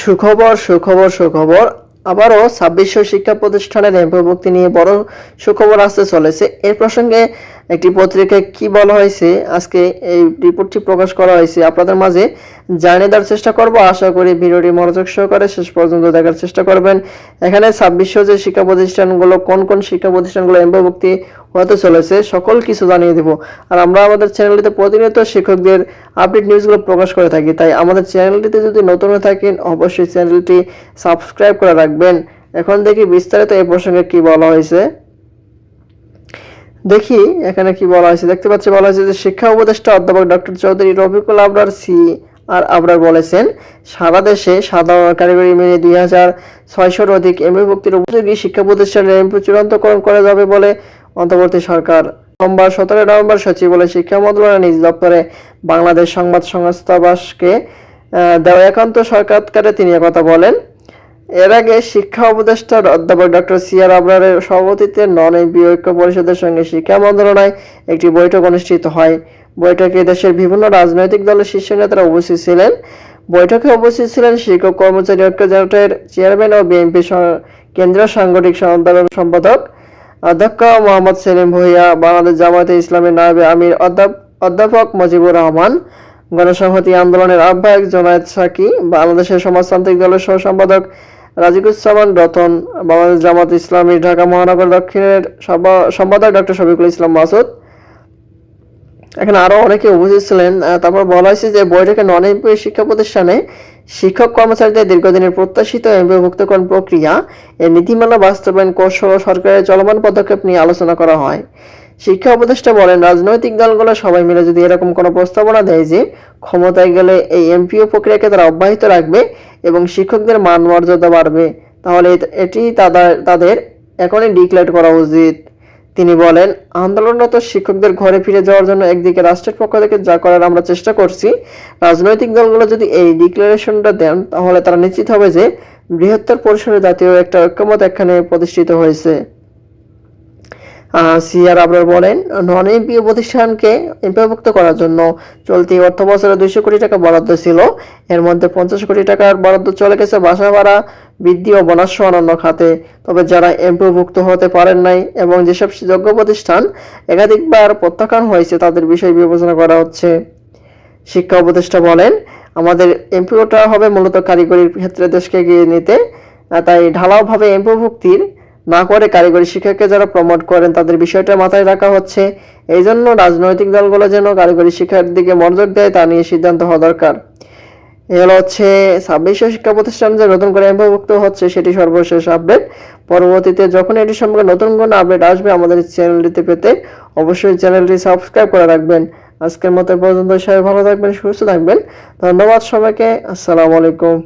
সুখবর সুখবর সুখবর। আবারও ছাব্বিশ শিক্ষা প্রতিষ্ঠানের এমপিভুক্তি নিয়ে বড় সুখবর আসতে চলেছে। এর প্রসঙ্গে একটি পত্রিকায় কি বলা হয়েছে, আজকে এই রিপোর্টটি প্রকাশ করা হয়েছে। আপনাদের মাঝে জানিয়ে দেওয়ার চেষ্টা করব। আশা করি ভিডিওটি মনোযোগ সহকারে শেষ পর্যন্ত দেখার চেষ্টা করবেন। এখানে ছাব্বিশশো যে শিক্ষা প্রতিষ্ঠানগুলো, কোন কোন শিক্ষা প্রতিষ্ঠানগুলো এমপিভুক্তি হতে চলেছে, সকল কিছু জানিয়ে দেব। আর আমরা আমাদের চ্যানেলটিতে প্রতিনিয়ত শিক্ষকদের আপডেট নিউজগুলো প্রকাশ করে থাকি। তাই আমাদের চ্যানেলটিতে যদি নতুন হয়ে থাকেন, অবশ্যই চ্যানেলটি সাবস্ক্রাইব করে রাখবেন। এখন দেখি বিস্তারিত এই প্রসঙ্গে কি বলা হয়েছে। দেখি এখানে কি বলা হয়েছে। দেখতে পাচ্ছি বলা হয়েছে যে শিক্ষা উপদেষ্টা অধ্যাপক doctor Chowdhury Rafiqul Abrar C R Abrar বলেছেন, সারা দেশে সাধারণ কারিগরি মেনে দুই হাজার ছয়শোর অধিক এমপিভুক্তির উপযোগী শিক্ষা প্রতিষ্ঠানের এমপি চূড়ান্তকরণ করা যাবে বলে অন্তর্বর্তী সরকার। সোমবার সতেরো নভেম্বর সচিবালয় শিক্ষা মন্ত্রণালয়ের নিজ দপ্তরে বাংলাদেশ সংবাদ সংস্থা বাসকে দেওয়া একান্ত সাক্ষাৎকারে তিনি একথা বলেন। এর আগে শিক্ষা উপদেষ্টা অধ্যাপক ডক্টর সিআর আবরারের সভাপতিত্বে নন এমপি ঐক্য পরিষদের সঙ্গে শিক্ষা মন্ত্রণালয় একটি বৈঠক অনুষ্ঠিত হয়। বৈঠকে দেশের বিভিন্ন রাজনৈতিক দলের শীর্ষ নেতারা উপস্থিত ছিলেন। বৈঠকে উপস্থিত ছিলেন শিক্ষক কর্মচারী ঐক্য জোটের চেয়ারম্যান ও বিএনপি কেন্দ্রীয় সাংগঠনিক সম্পাদক অধ্যক্ষ মোহাম্মদ সেলিম ভুইয়া, বাংলাদেশ জামায়াতে ইসলামের নায়েবে আমির অধ্যাপ- অধ্যাপক মুজিবুর রহমান, গণসংহতি আন্দোলনের আহ্বায়ক জোনায়েদ সাকি, বাংলাদেশের সমাজতান্ত্রিক দলের সহ সম্পাদক রাজিকুজ্জামান রতন, বাংলাদেশ জামাত ইসলামী ঢাকা মহানগর দক্ষিণের সম্পাদক ডক্টর শফিকুল ইসলাম মাসুদ এখানে আরও অনেকে উপস্থিত ছিলেন তারপর বলা হয়েছে যে বৈঠকে নন এমপি শিক্ষা প্রতিষ্ঠানে শিক্ষক কর্মচারীদের দীর্ঘদিনের প্রত্যাশিত এমপিভুক্তকরণ প্রক্রিয়া, এর নীতিমালা বাস্তবায়ন কৌশল ও সরকারের চলমান পদক্ষেপ নিয়ে আলোচনা করা হয়। শিক্ষা উপদেষ্টা বলেন, রাজনৈতিক দলগুলো সবাই মিলে যদি এরকম কোনো প্রস্তাবনা দেয় যে ক্ষমতায় গেলে এই এমপিও প্রক্রিয়াকে তারা অব্যাহত রাখবে এবং শিক্ষকদের মান মর্যাদা বাড়বে, তাহলে এটি তাদের তাদের এখনই ডিক্লেয়ার করা উচিত। তিনি বলেন, আন্দোলনরত শিক্ষকদের ঘরে ফিরে যাওয়ার জন্য একদিকে রাষ্ট্রের পক্ষ থেকে যা করার আমরা চেষ্টা করছি, রাজনৈতিক দলগুলো যদি এই ডিক্লারেশনটা দেন, তাহলে তারা নিশ্চিত হবে যে বৃহত্তর পরিসরে জাতীয় একটা ঐক্যমত এখানে প্রতিষ্ঠিত হয়েছে। সিআর আবরার বলেন, নন এমপিও প্রতিষ্ঠানকে এমপিভুক্ত করার জন্য চলতি অর্থ বছরে দুইশো কোটি টাকা বরাদ্দ ছিল। এর মধ্যে পঞ্চাশ কোটি টাকার বরাদ্দ চলে গেছে বাসা ভাড়া, বৃদ্ধি ও বোনাস সহ অন্যান্য খাতে। তবে যারা এমপিভুক্ত হতে পারেন নাই এবং যেসব যোগ্য প্রতিষ্ঠান একাধিকবার প্রত্যাখ্যান হয়েছে, তাদের বিষয় বিবেচনা করা হচ্ছে। শিক্ষা উপদেষ্টা বলেন, আমাদের এমপিওটা হবে মূলত কারিগরির ক্ষেত্রে দেশকে এগিয়ে নিতে, তাই ঢালাওভাবে এমপিভুক্তির না করে কারিগরি শিক্ষাকে যারা প্রমোট করেন, তাদের বিষয়টা মাথায় রাখা হচ্ছে। এই জন্য রাজনৈতিক দলগুলো যেন কারিগরি শিক্ষার দিকে মনোযোগ দেয়, তা নিয়ে সিদ্ধান্ত হওয়া দরকার। হলো হচ্ছে ছাব্বিশশো শিক্ষা প্রতিষ্ঠান যে নতুন করে এমপিভুক্ত হচ্ছে, সেটি সর্বশেষ আপডেট পরবর্তীতে যখন এটি সম্পর্কে নতুন কোনো আপডেট আসবে আমাদের চ্যানেলটিতে পেতে অবশ্যই চ্যানেলটি সাবস্ক্রাইব করে রাখবেন। আজকের মতো পর্যন্ত, সবাই ভালো থাকবেন, সুস্থ থাকবেন। ধন্যবাদ সবাইকে, আসসালামু আলাইকুম।